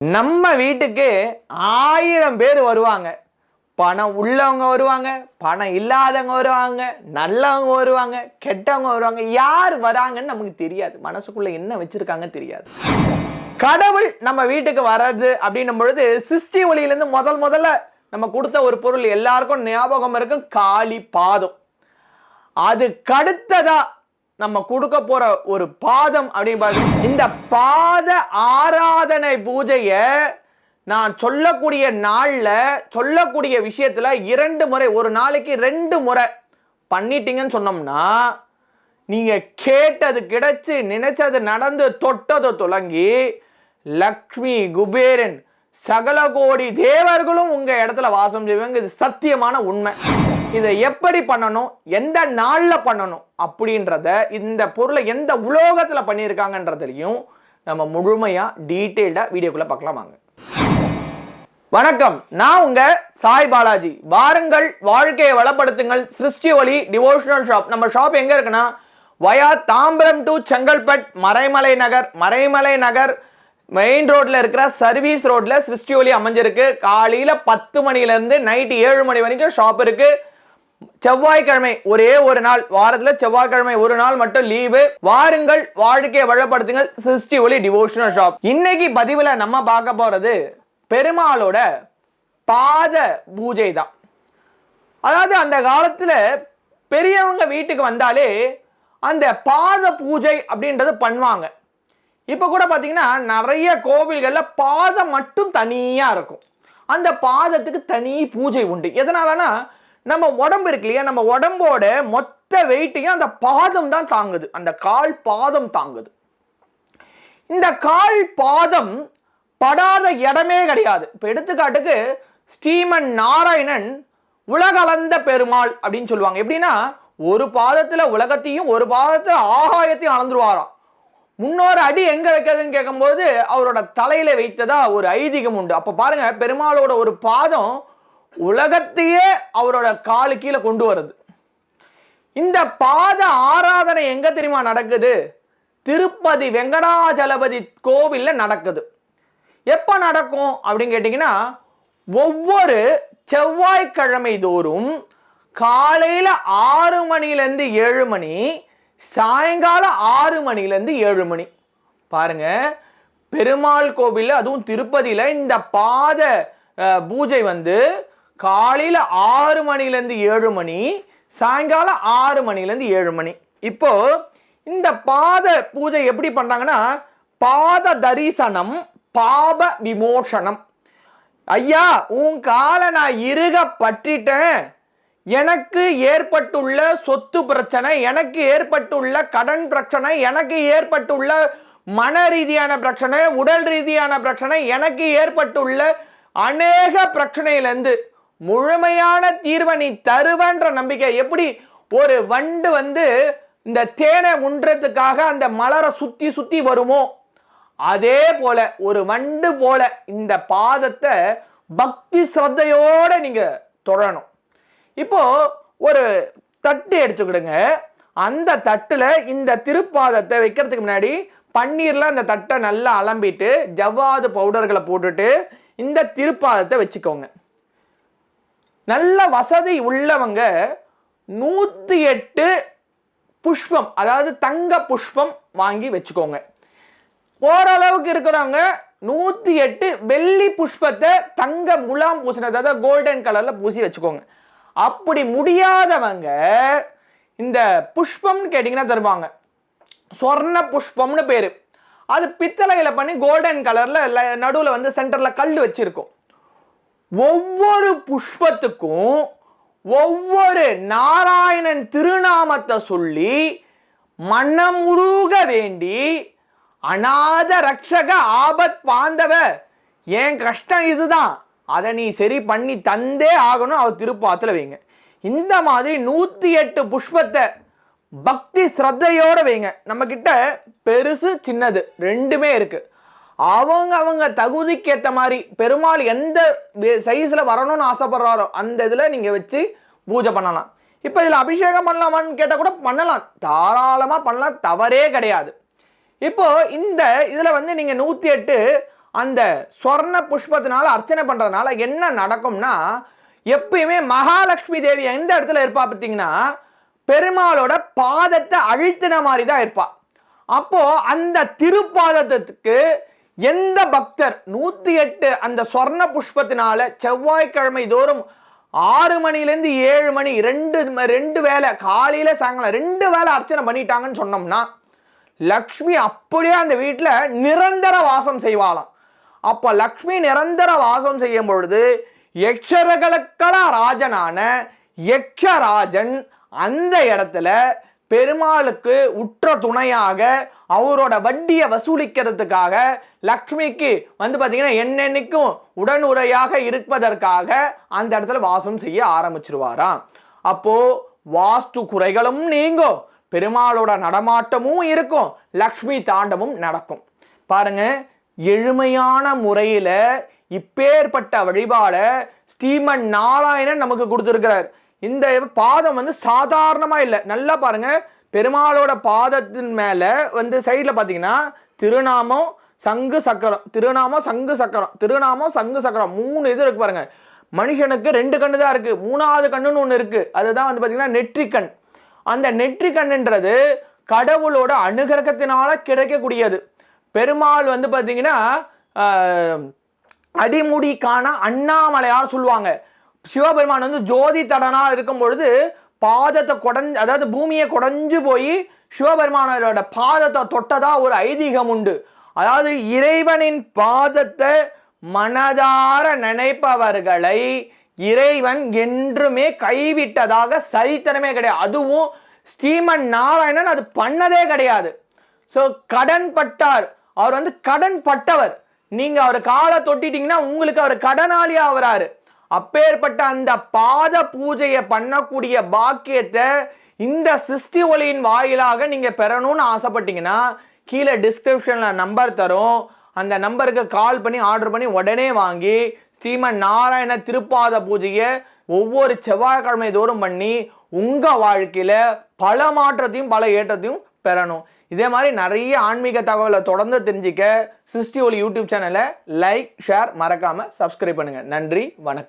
நம்ம வீட்டுக்கு ஆயிரம் பேர் வருவாங்க. பணம் உள்ளவங்க வருவாங்க பணம் இல்லாதவங்க வருவாங்க நல்லவங்க வருவாங்க கெட்டவங்க வருவாங்க. யார் வராங்கன்னு நமக்கு தெரியாது. மனசுக்குள்ள என்ன வச்சிருக்காங்க தெரியாது. கடவுள் நம்ம வீட்டுக்கு வர்றது அப்படின்னும் பொழுது சிஸ்டி ஒளியிலேருந்து முதல் முதல்ல நம்ம கொடுத்த ஒரு பொருள் எல்லாருக்கும் ஞாபகம் இருக்கும் காளி பாதம். அது கடுத்ததா நம்ம கொடுக்க போற ஒரு பாதம் அப்படின்னு பாருங்க. இந்த பாத ஆராதனை பூஜைய நான் சொல்லக்கூடிய நாளில் சொல்லக்கூடிய விஷயத்தில் இரண்டு முறை ஒரு நாளைக்கு ரெண்டு முறை பண்ணிட்டீங்கன்னு சொன்னோம்னா நீங்கள் கேட்டது கிடைச்சி நினைச்சது நடந்து தொட்டது தொடங்கி லக்ஷ்மி குபேரன் சகல கோடி தேவர்களும் உங்கள் இடத்துல வாசம் செய்வாங்க. இது சத்தியமான உண்மை. இதை எப்படி பண்ணணும்? எந்த நாளில் பண்ணணும்? அப்படின்றத இந்த பொருளை எந்த உலோகத்தில் பண்ணியிருக்காங்கன்றதையும் நம்ம முழுமையாக டீட்டெயில்டாக வீடியோக்குள்ளே பார்க்கலாம் வாங்க. வணக்கம். நான் உங்க சாய் பாலாஜி. வாருங்கள் வாழ்க்கையை வளப்படுத்துங்கள். சிருஷ்டி ஒளி டிவோஷனல் ஷாப் நம்ம ஷாப் எங்க இருக்குன்னா via Tambaram to Chengalpattu Maraimalai Nagar. Maraimalai Nagar main ரோட்ல இருக்கிற சர்வீஸ் ரோட்ல சிருஷ்டி ஒளி அமைஞ்சிருக்கு. காலையில பத்து மணிலேருந்து நைட்டு ஏழு மணி வரைக்கும் ஷாப் இருக்குது செவ்வாய்க்கிழமை ஒரே ஒரு நாள் வாரத்துல செவ்வாய்க்கிழமை ஒரு நாள் மட்டும் லீவு வாருங்கள் வாழ்க்கையை வளப்படுத்துங்கள். சிஸ்டி ஒளி டிவோஷனல் ஷாப் இன்னைக்கு பதிவுல நம்ம பார்க்க போறது பெருமாளோட பாத பூஜை தான் அதாவது அந்த காலத்துல பெரியவங்க வீட்டுக்கு வந்தாலே அந்த பாத பூஜை அப்படின்றது பண்ணுவாங்க. இப்போ கூட பார்த்தீங்கன்னா நிறைய கோவில்களில் பாதம் மட்டும் தனியாக இருக்கும். அந்த பாதத்துக்கு தனி பூஜை உண்டு. எதனாலனா நம்ம உடம்பு இருக்கு இல்லையா? நம்ம உடம்போட மொத்த வெயிட்டையும் அந்த பாதம் தான் தாங்குது. அந்த கால் பாதம் தாங்குது. இந்த கால் பாதம் படாத இடமே கிடையாது. இப்போ எடுத்துக்காட்டுக்கு ஸ்ரீமன் நாராயணன் உலகளந்த பெருமாள் அப்படின்னு சொல்லுவாங்க. எப்படின்னா ஒரு பாதத்தில் உலகத்தையும் ஒரு பாதத்தில் ஆகாயத்தையும் அளந்துருவாராம். முன்னோரு அடி எங்கே வைக்கிறதுன்னு கேட்கும்போது அவரோட தலையில் வைத்ததா ஒரு ஐதீகம் உண்டு. அப்போ பாருங்க பெருமாளோட ஒரு பாதம் உலகத்தையே அவரோட காலு கீழே கொண்டு வருது இந்த பாத ஆராதனை எங்க தெரியுமா நடக்குது? திருப்பதி வெங்கடாஜலபதி கோவிலில் நடக்குது. எப்போ நடக்கும் அப்படின்னு கேட்டிங்கன்னா ஒவ்வொரு செவ்வாய்க்கிழமை தோறும் காலையில் ஆறு மணிலேருந்து ஏழு மணி சாயங்காலம் ஆறு மணிலேருந்து ஏழு மணி. பாருங்க பெருமாள் கோவிலில் அதுவும் திருப்பதியில் இந்த பாத பூஜை வந்து காலையில் ஆறு மணிலேருந்து ஏழு மணி சாயங்காலம் ஆறு மணிலேருந்து ஏழு மணி. இப்போது இந்த பாத பூஜை எப்படி பண்ணுறாங்கன்னா பாத தரிசனம் பாப விமோசனம். ஐயா உன் காலை நான் இறுக பற்றிட்டேன். எனக்கு ஏற்பட்டுள்ள சொத்து பிரச்சனை எனக்கு ஏற்பட்டுள்ள கடன் பிரச்சனை எனக்கு ஏற்பட்டுள்ள மன ரீதியான பிரச்சனை உடல் ரீதியான பிரச்சனை எனக்கு ஏற்பட்டுள்ள அநேக பிரச்சனையிலேருந்து முழுமையான தீர்வை நீ தருவன்ற நம்பிக்கை. எப்படி? ஒரு வண்டு வந்து இந்த தேனை உண்றதுக்காக அந்த மலரை சுத்தி சுத்தி வருமோ? அதே போல ஒரு வண்டு போல இந்த பாதத்தை பக்தி ஸ்ரத்தையோட நீங்க தொடரணும். இப்போ ஒரு தட்டு எடுத்துக்கிடுங்க. அந்த தட்டுல இந்த திருப்பாதத்தை வைக்கிறதுக்கு முன்னாடி பன்னீர்ல அந்த தட்டை நல்லா அலம்பிட்டு ஜவ்வாது பவுடர்களை போட்டுட்டு இந்த திருப்பாதத்தை வச்சுக்கோங்க. நல்ல வசதி உள்ளவங்க நூற்றி எட்டு புஷ்பம் அதாவது தங்க புஷ்பம் வாங்கி வச்சுக்கோங்க. ஓரளவுக்கு இருக்கிறவங்க நூற்றி எட்டு வெள்ளி புஷ்பத்தை தங்க முலாம் பூசின அதாவது கோல்டன் கலரில் பூசி வச்சுக்கோங்க. அப்படி முடியாதவங்க இந்த புஷ்பம்னு கேட்டிங்கன்னா தருவாங்க. சொர்ண புஷ்பம்னு பேர். அது பித்தளையில் பண்ணி கோல்டன் கலரில் நடுவில் வந்து சென்டரில் கல் வச்சுருக்கோம். ஒவ்வொரு புஷ்பத்துக்கும் ஒவ்வொரு நாராயணன் திருநாமத்தை சொல்லி மனமுருக வேண்டி அநாத ரக்ஷக ஆபத் பாந்தவ என் கஷ்டம் இதுதான். அதை நீ சரி பண்ணி தந்தே ஆகணும் அவர் திருப்பாத்தில் வைங்க. இந்த மாதிரி நூற்றி எட்டு புஷ்பத்தை பக்தி ஸ்ரத்தையோடு வைங்க. நம்மக்கிட்ட பெருசு சின்னது ரெண்டுமே இருக்குது அவங்க அவங்க தகுதிக்கு ஏற்ற மாதிரி பெருமாள் எந்த சைஸில் வரணும்னு ஆசைப்படுறாரோ அந்த இதில் நீங்கள் வச்சு பூஜை பண்ணலாம். இப்போ இதில் அபிஷேகம் பண்ணலாமான்னு கேட்டால் கூட பண்ணலாம். தாராளமாக பண்ணலாம். தவறே கிடையாது. இப்போ இந்த இதில் வந்து நீங்கள் நூற்றி எட்டு அந்த ஸ்வர்ண புஷ்பத்தினால அர்ச்சனை பண்ணுறதுனால என்ன நடக்கும்னா எப்பயுமே மகாலட்சுமி தேவி எந்த இடத்துல இருப்பா பார்த்தீங்கன்னா பெருமாளோட பாதத்தை அழுத்தின மாதிரி தான் இருப்பா. அப்போது அந்த திருப்பாதத்துக்கு எந்த பக்தர் நூற்றி எட்டு அந்த சொர்ண புஷ்பத்தினால செவ்வாய்க்கிழமை தோறும் ஆறு மணிலேருந்து ஏழு மணி ரெண்டு ரெண்டு வேளை காலையில் சாயங்காலம் ரெண்டு வேளை அர்ச்சனை பண்ணிட்டாங்கன்னு சொன்னோம்னா லக்ஷ்மி அப்படியே அந்த வீட்டில் நிரந்தர வாசம் செய்வாளாம். அப்போ லக்ஷ்மி நிரந்தர வாசம் செய்யும் பொழுது யக்ஷரகளுக்கெல்லாம் ராஜனான யக்ஷராஜன் அந்த இடத்துல பெருமாளுக்கு உற்ற துணையாக அவரோட வட்டியை வசூலிக்கிறதுக்காக லக்ஷ்மிக்கு வந்து பார்த்தீங்கன்னா என்னென்னைக்கும் உடனுறையாக இருப்பதற்காக அந்த இடத்துல வாசம் செய்ய ஆரம்பிச்சிருவாராம். அப்போது வாஸ்து குறைகளும் நீங்கும். பெருமாளோட நடமாட்டமும் இருக்கும். லக்ஷ்மி தாண்டமும் நடக்கும். பாருங்க எளிமையான முறையில் இப்பேற்பட்ட வழிபாடை ஸ்ரீமன் நாராயணன் நமக்கு கொடுத்துருக்கிறார். இந்த பாதம் வந்து சாதாரணமாக இல்லை. நல்லா பாருங்கள் பெருமாளோட பாதத்தின் மேலே வந்து சைடில் பார்த்தீங்கன்னா திருநாமம் சங்கு சக்கரம். திருநாமம் சங்கு சக்கரம். திருநாமம் சங்கு சக்கரம். மூணு இது இருக்கு பாருங்க. மனுஷனுக்கு ரெண்டு கண்ணு தான் இருக்குது மூணாவது கண்ணுன்னு ஒன்று இருக்குது அதுதான் வந்து பார்த்தீங்கன்னா நெற்றிக்கண். அந்த நெற்றிக்கண்ணுன்றது கடவுளோட அனுகிரகத்தினால் கிடைக்கக்கூடியது. பெருமாள் வந்து பார்த்தீங்கன்னா அடிமுடிக்கான அண்ணாமலையார் சொல்லுவாங்க. சிவபெருமான் வந்து ஜோதி தடனாக இருக்கும் பொழுது பாதத்தை குடஞ்சு அதாவது பூமியை குடஞ்சு போய் சிவபெருமானோட பாதத்தை தொட்டதா ஒரு ஐதீகம் உண்டு. அதாவது இறைவனின் பாதத்தை மனதார நினைப்பவர்களை இறைவன் என்றுமே கைவிட்டதாக சரித்திரமே கிடையாது. அதுவும் ஸ்ரீமன் நாராயணன் அது பண்ணதே கிடையாது. ஸோ கடன் பட்டார். அவர் வந்து கடன் பட்டவர். நீங்கள் அவர் காலை தொட்டிட்டீங்கன்னா உங்களுக்கு அவர் கடனாளி ஆகிறாரு. அப்பேற்பட்ட அந்த பாத பூஜையை பண்ணக்கூடிய பாக்கியத்தை இந்த சிருஷ்டி ஒளியின் வாயிலாக நீங்கள் பெறணும்னு ஆசைப்பட்டீங்கன்னா கீழே டிஸ்கிரிப்ஷனில் நம்பர் தரும். அந்த நம்பருக்கு கால் பண்ணி ஆர்டர் பண்ணி உடனே வாங்கி ஸ்ரீமன் நாராயண திருப்பாத பூஜையை ஒவ்வொரு செவ்வாய்க்கிழமை தோறும் பண்ணி உங்கள் வாழ்க்கையில் பல மாற்றத்தையும் பல ஏற்றத்தையும் பெறணும். இதே மாதிரி நிறைய ஆன்மீக தகவலை தொடர்ந்து தெரிஞ்சுக்க சிருஷ்டி ஒளி யூடியூப் சேனலை லைக் ஷேர் மறக்காமல் சப்ஸ்கிரைப் பண்ணுங்கள் நன்றி வணக்கம்.